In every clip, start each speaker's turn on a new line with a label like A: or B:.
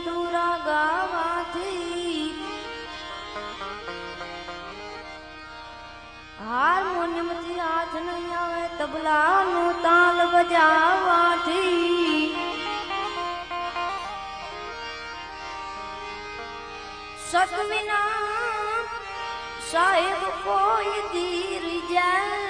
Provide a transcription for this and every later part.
A: મધુરા ગાવાથી હાર્મોનિયમથી હાથ નહીં આવે તબલાનું તાલ બજાવવાથી. સત વિના સાહેબ કોઈ ધીર જાય.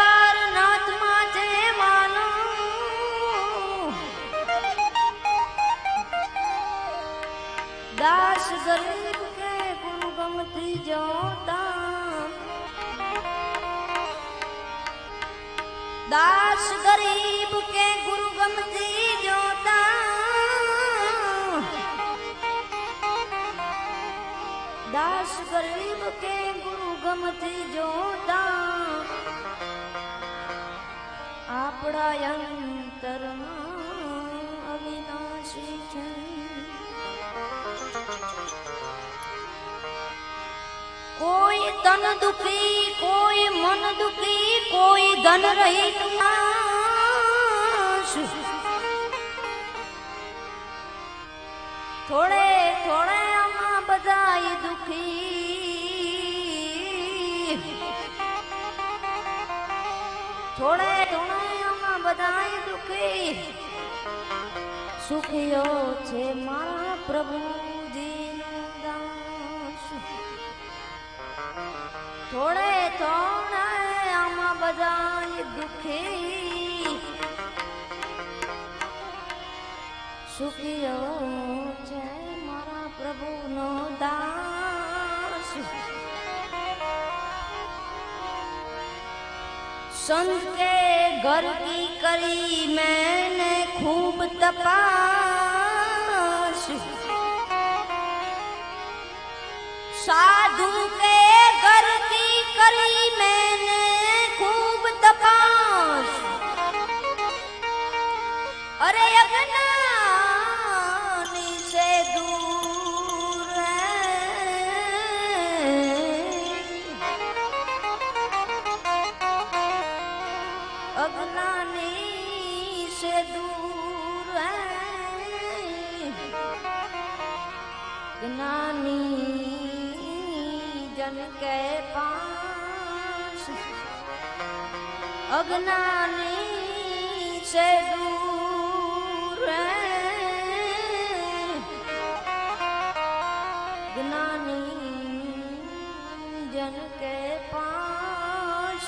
A: ગરીબ કે ગુરુ ગમતી જોતા. આપણા અંતરમાં અવિનાશી છે. કોઈ તન દુખી, કોઈ મન દુખી, કોઈ ધન માણસ. થોડે થોડે આમાં બધા દુખી. થોડે થોડે આમાં બધાય દુખી. સુખિયો છે મારા પ્રભુજીનો દાસ. થોડે થોડે આમાં બધાય દુખી. સુખીઓ संत के घर की करी मैंने खूब तपास साधु के घर की करी मैंने खूब तपास अरे अज्ञानी જ્ઞાન કે પાંચ અજ્ઞાની છે દૂર જ્ઞાની જન કે પાંચ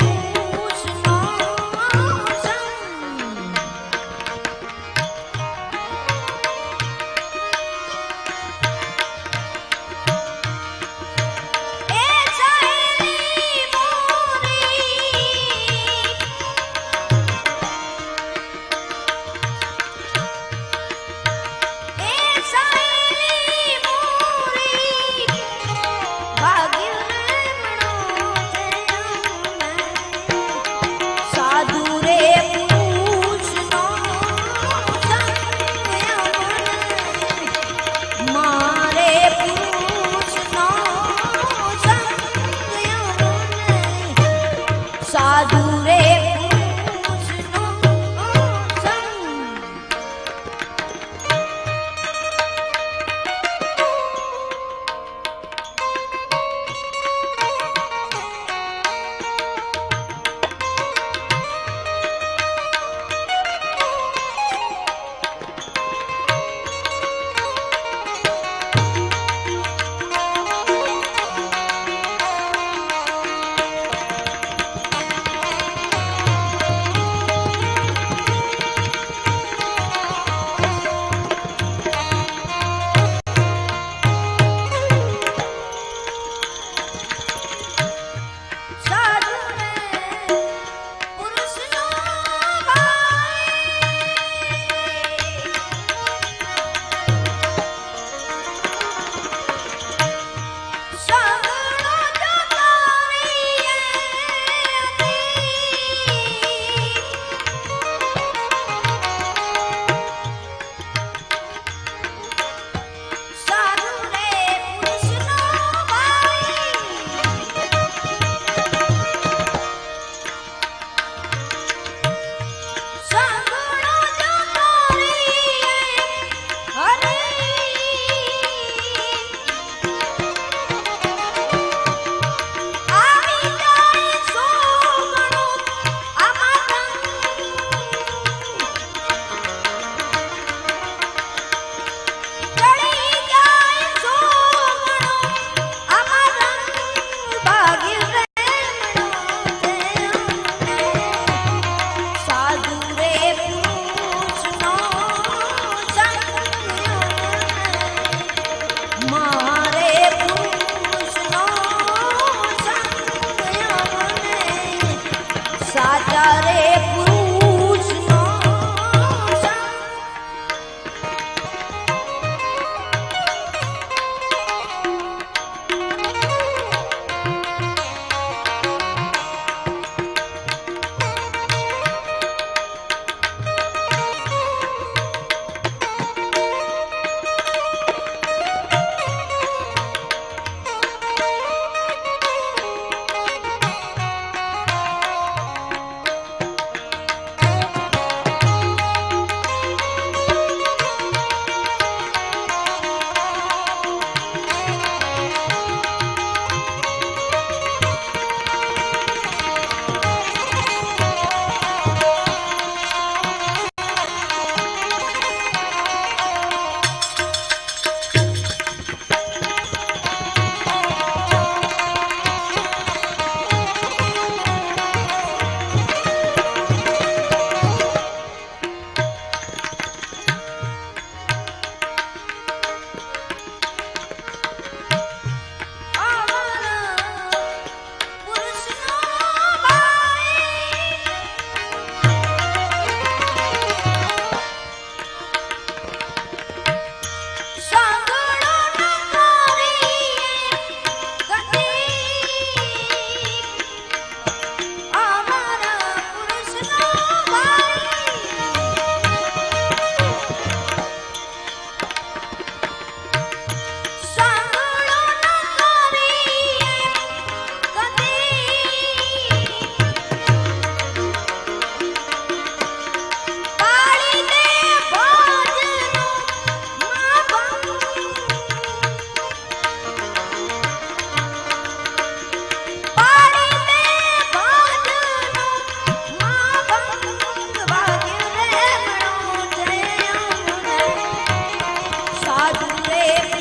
A: बात रे